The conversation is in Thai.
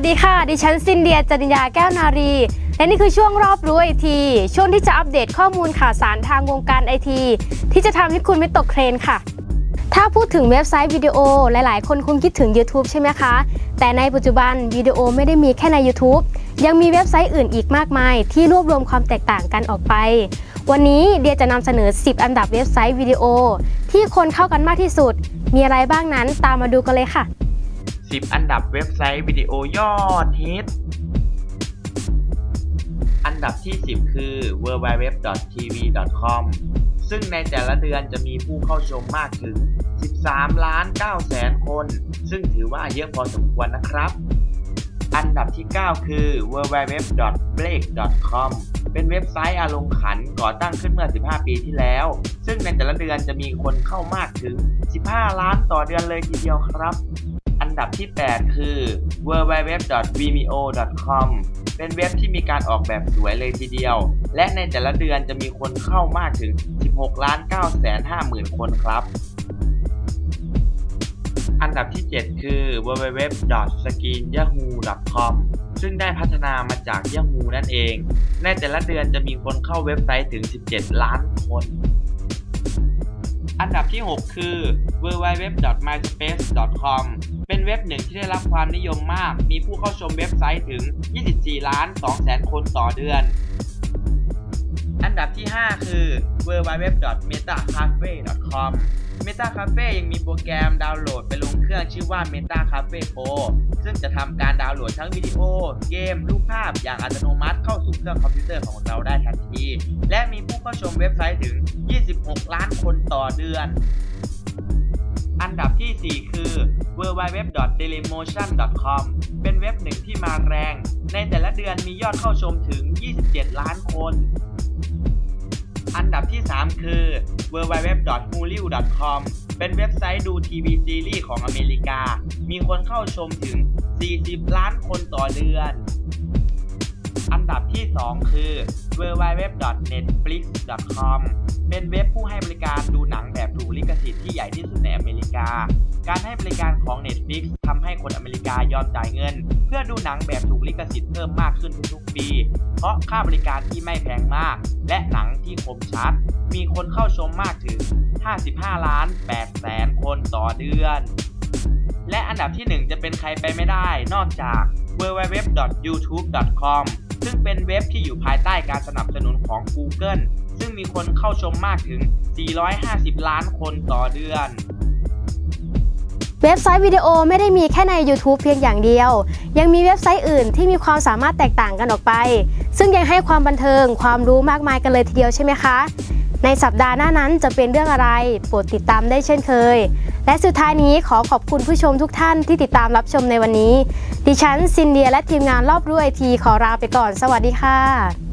วัสดีค่ะ ดิฉันซินเดียจริญญาแก้วนารี และนี่คือช่วงรอบรู้ไอที ช่วงที่จะอัปเดตข้อมูลข่าวสารทางวงการไอที ที่จะทำให้คุณไม่ตกเทรนค่ะ ถ้าพูดถึงเว็บไซต์วิดีโอ หลายๆ คนคงคิดถึง YouTube ใช่ไหมคะ แต่ในปัจจุบันวิดีโอไม่ได้มีแค่ใน YouTube ยังมีเว็บไซต์อื่นอีกมากมาย ที่รวบรวมความแตกต่างกันออกไป วันนี้เดียจะนำเสนอ 10 อันดับเว็บไซต์วิดีโอ ที่คนเข้ากันมากที่สุด มีอะไรบ้างนั้นตามมาดูกันเลยค่ะ 10 อันดับเว็บไซต์วิดีโอยอดฮิต อันดับที่ 10 คือ www.tv.com ซึ่งในแต่ละเดือนจะมีผู้เข้าชมมากถึง 13 ล้าน9แสนคน ซึ่งถือว่าเยอะพอสมควรนะครับ อันดับที่ 9 คือ www.break.com เป็นเว็บไซต์อารมณ์ขันก่อตั้งขึ้นเมื่อ 15 ปีที่แล้ว ซึ่งในแต่ละเดือนจะมีคนเข้ามากถึง 15 ล้านต่อเดือนเลยทีเดียวครับ อันดับที่ 8 คือ www.vimeo.com เป็นเว็บที่มีการออกแบบสวยเลยทีเดียว และในแต่ละเดือนจะมีคนเข้ามากถึง 16 ล้าน9แสน5หมื่นคนครับ อันดับที่ 7 คือ www.skinYahoo.com ซึ่งได้พัฒนามาจาก Yahoo นั่นเอง ในแต่ละเดือนจะมีคนเข้าเว็บไซต์ถึง 17 ล้านคนอันดับที่ 6 คือ www.myspace.com เป็นเว็บหนึ่งที่ได้รับความนิยมมาก มีผู้เข้าชมเว็บไซต์ถึง 24 ล้าน2แสนคนต่อเดือน อันดับที่ 5 คือ www.metacafe.com MetaCafe ยังมีโปรแกรมดาวน์โหลดไปลงเครื่องชื่อว่า MetaCafe Pro ซึ่งจะทำการดาวน์โหลดทั้งวิดีโอ เกม รูปภาพอย่างอัตโนมัติเข้าสู่เครื่องคอมพิวเตอร์ของเราได้ทันที และมีผู้เข้าชมเว็บไซต์ถึง 26 ล้านคนต่อเดือน อันดับที่ 4 คือ www.dailymotion.com เป็นเว็บหนึ่งที่มาแรง ในแต่ละเดือนมียอดเข้าชมถึง 27 ล้านคน อันดับที่ 3 คือ www.hulu.com เป็นเว็บไซต์ดูทีวีซีรีส์ของอเมริกา มีคนเข้าชมถึง 40 ล้านคนต่อเดือน อันดับที่ 2 คือ www.netflix.com เป็นเว็บผู้ให้บริการดูหนัง ถูกลิขสิทธิ์ที่ใหญ่ที่สุดในอเมริกา การให้บริการของ Netflix ทำให้คนอเมริกายอมจ่ายเงิน เพื่อดูหนังแบบถูกลิขสิทธิ์เพิ่มมากขึ้นทุกๆปี เพราะค่าบริการที่ไม่แพงมาก และหนังที่คมชัด มีคนเข้าชมมากถึง 55 ล้าน8แสนคนต่อเดือน และอันดับที่ 1 จะเป็นใครไปไม่ได้ นอกจาก www.youtube.com ซึ่งเป็นเว็บที่อยู่ภายใต้การสนับสนุนของ Google ซึ่งมีคนเข้าชมมากถึง 450 ล้านคนต่อเดือน เว็บไซต์วิดีโอไม่ได้มีแค่ใน YouTube เพียงอย่างเดียว ยังมีเว็บไซต์อื่นที่มีความสามารถแตกต่างกันออกไป ซึ่งยังให้ความบันเทิงความรู้มากมายกันเลยทีเดียวใช่ไหมคะ ในสัปดาห์หน้านั้นจะเป็นเรื่องอะไร โปรดติดตามได้เช่นเคย และสุดท้ายนี้ขอขอบคุณผู้ชมทุกท่านที่ติดตามรับชมในวันนี้ ดิฉันซินเดียและทีมงานรอบรู้ไอทีขอลาไปก่อน สวัสดีค่ะ